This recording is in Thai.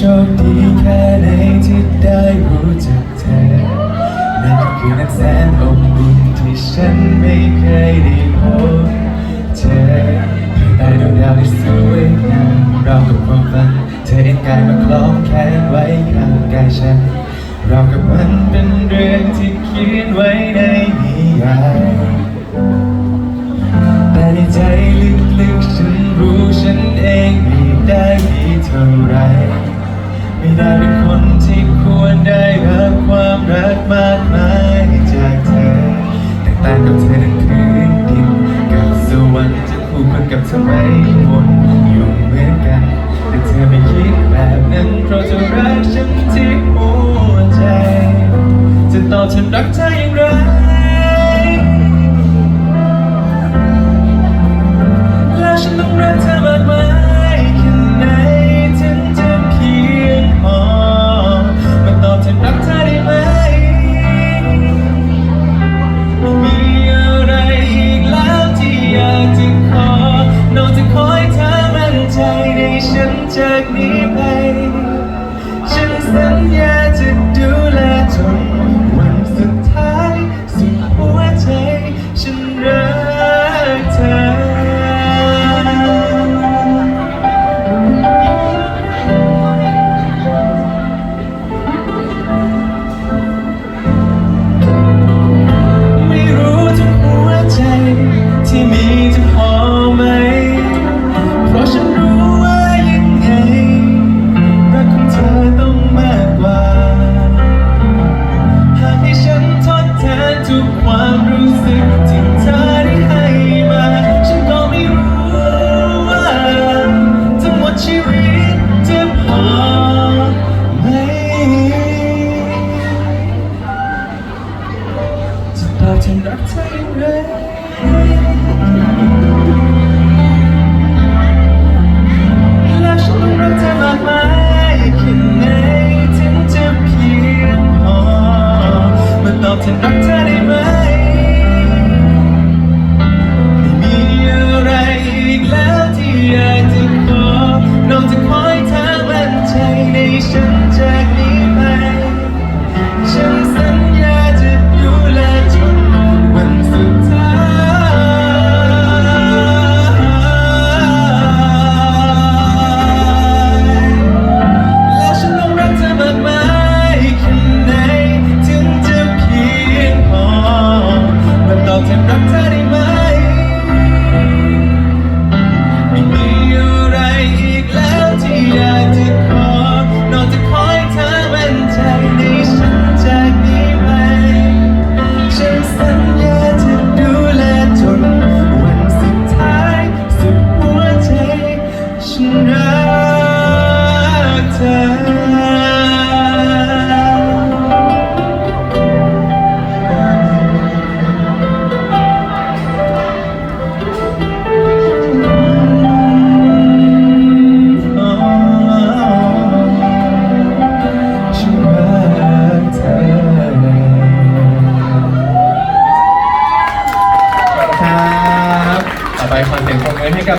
โชคดีแค่ไหนที่ได้รู้จักเธอ นั่นคือนักแสนอบอุ่นที่ฉันไม่เคยได้พบเธอภายใต้ดวงดาวที่สวยงามเรากับความฝันเธอเอ็นกายมาคล้องแขนไว้ข้างกายฉันเรากับมันเป็นเรื่อง คู่คนกับเธอไมวนอยู่เหมือนกันแต่เธอไม่คิดแบบนั้นเพราะเธอรักฉันที่หัวใจจะตอบฉันรักเธออย่างไร ว่าฉันรักเธออย่างไรและฉันต้องรักเธอมากมายแค่ไหนถึงจะเพียงพอมาตอบแทน ความเป็นคนตรงนี้ให้กับ